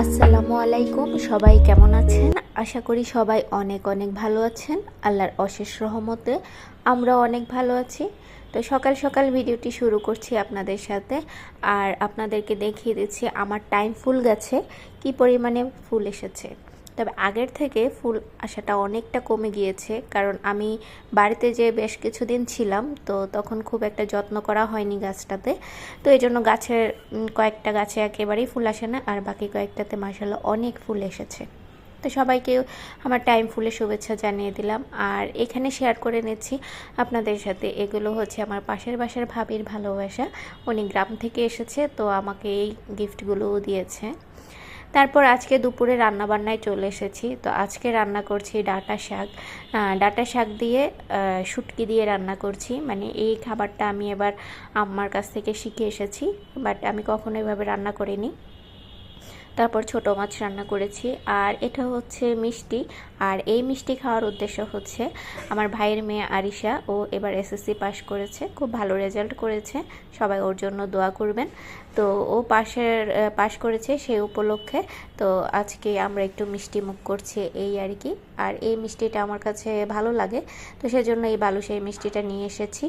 আসসালামু আলাইকুম, সবাই কেমন আছেন? আশা করি সবাই অনেক অনেক ভালো আছেন। আল্লাহর অশেষ রহমতে আমরা অনেক ভালো আছি। তো সকাল সকাল ভিডিওটি শুরু করছি আপনাদের সাথে। আর আপনাদেরকে দেখিয়ে দিচ্ছি আমার টাইম ফুল গেছে কি পরিমাণে ফুল এসেছে। তবে আগের থেকে ফুল আসাটা অনেকটা কমে গিয়েছে, কারণ আমি বাড়িতে যে বেশ কিছুদিন ছিলাম, তো তখন খুব একটা যত্ন করা হয়নি গাছটাতে। তো এই জন্য গাছের কয়েকটা গাছে একেবারেই ফুল আসে না, আর বাকি কয়েকটাতে মাসাল্লাহ অনেক ফুল এসেছে। তো সবাইকে আমার টাইম ফুলের শুভেচ্ছা জানিয়ে দিলাম। আর এখানে শেয়ার করে নিচ্ছি, আপনাদের সাথে এগুলো হচ্ছে আমার পাশের বাসার ভাবির ভালোবাসা। উনি গ্রাম থেকে এসেছে, তো আমাকে এই গিফটগুলোও দিয়েছে। তারপর আজকে দুপুরে রান্না বান্নায় চলে এসেছি। তো আজকে রান্না করছি ডাটা শাক। ডাটা শাক দিয়ে শুটকি দিয়ে রান্না করছি। মানে এই খাবারটা আমি এবার আমার কাছ থেকে শিখে এসেছি, বাট আমি কখনো এভাবে রান্না করিনি। তারপর ছোট মাছ রান্না করেছি। আর এটা হচ্ছে মিষ্টি। আর এই মিষ্টি খাওয়ার উদ্দেশ্য হচ্ছে আমার ভাইয়ের মেয়ে আরিশা। ও এবার এসএসসি পাশ করেছে। খুব ভালো রেজাল্ট করেছে। সবাই ওর জন্য দোয়া করবেন। তো ও পাশের পাশ করেছে সেই উপলক্ষে। তো আজকে আমরা একটু মিষ্টি মুখ করছি এই আর কি। আর এই মিষ্টিটা আমার কাছে ভালো লাগে। তো সেজন্য এই বালুশাহী মিষ্টিটা নিয়ে এসেছি।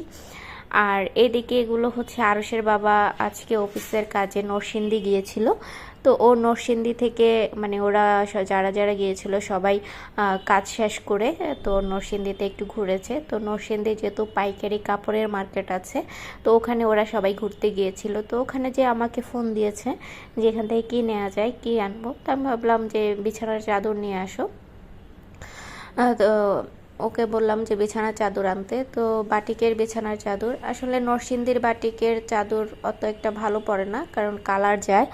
আর এদিকে এগুলো হচ্ছে আরসের বাবা আজকে অফিসের কাজে নরসিংদী গিয়েছিল। তো ও নরসিংদী থেকে মানে ওরা যারা যারা গিয়েছিল সবাই কাজ শেষ করে, তো নরসিংদীতে একটু ঘুরেছে। তো নরসিংদী যেহেতু পাইকারি কাপড়ের মার্কেট আছে, তো ওখানে ওরা সবাই ঘুরতে গিয়েছিল। তো ওখানে যে আমাকে ফোন দিয়েছে যে এখান থেকে কী নেওয়া যায়, কী আনব, তো আমি ভাবলাম যে বিছানার চাদর নিয়ে আসো। তো ওকে বললাম যে বিছানার চাদর আনতে। তো বাটিকের বিছানার চাদর। আসলে নরসিংদীর বাটিকের চাদর অত একটা ভালো পড়ে না কারণ কালার যায়।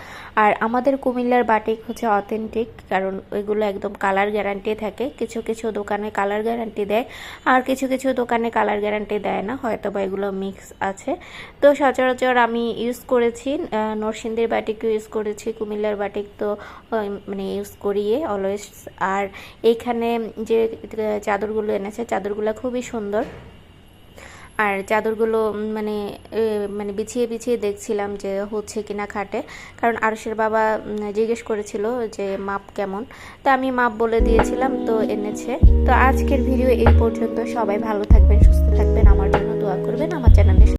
আর আমাদের কুমিল্লার বাটিক হচ্ছে অথেন্টিক কারণ ওইগুলো একদম কালার গ্যারান্টি থাকে। কিছু কিছু দোকানে কালার গ্যারান্টি দেয় আর কিছু কিছু দোকানে কালার গ্যারান্টি দেয় না হয়তো বা এগুলো মিক্স আছে। তো সচরাচর আমি ইউজ করেছি নরসিংদীর বাটিকও ইউজ করেছি কুমিল্লার বাটিক তো মানে ইউজ করিয়ে অলওয়েজ। আর এইখানে যে আহ, চাদরগুলো এনেছে। চাদরগুলো খুবই সুন্দর। আর চাদরগুলো মানে মানে বিছিয়ে বিছিয়ে দেখছিলাম যে হচ্ছে কিনা খাটে। কারণ আরশের বাবা জিজ্ঞেস করেছিল যে, মাপ কেমন? তো আমি মাপ বলে দিয়েছিলাম, তো এনেছে। তো আজকের ভিডিও এই পর্যন্ত। সবাই ভালো থাকবেন, সুস্থ থাকবেন। আমার জন্য দোয়া করবেন, আমার চ্যানেলে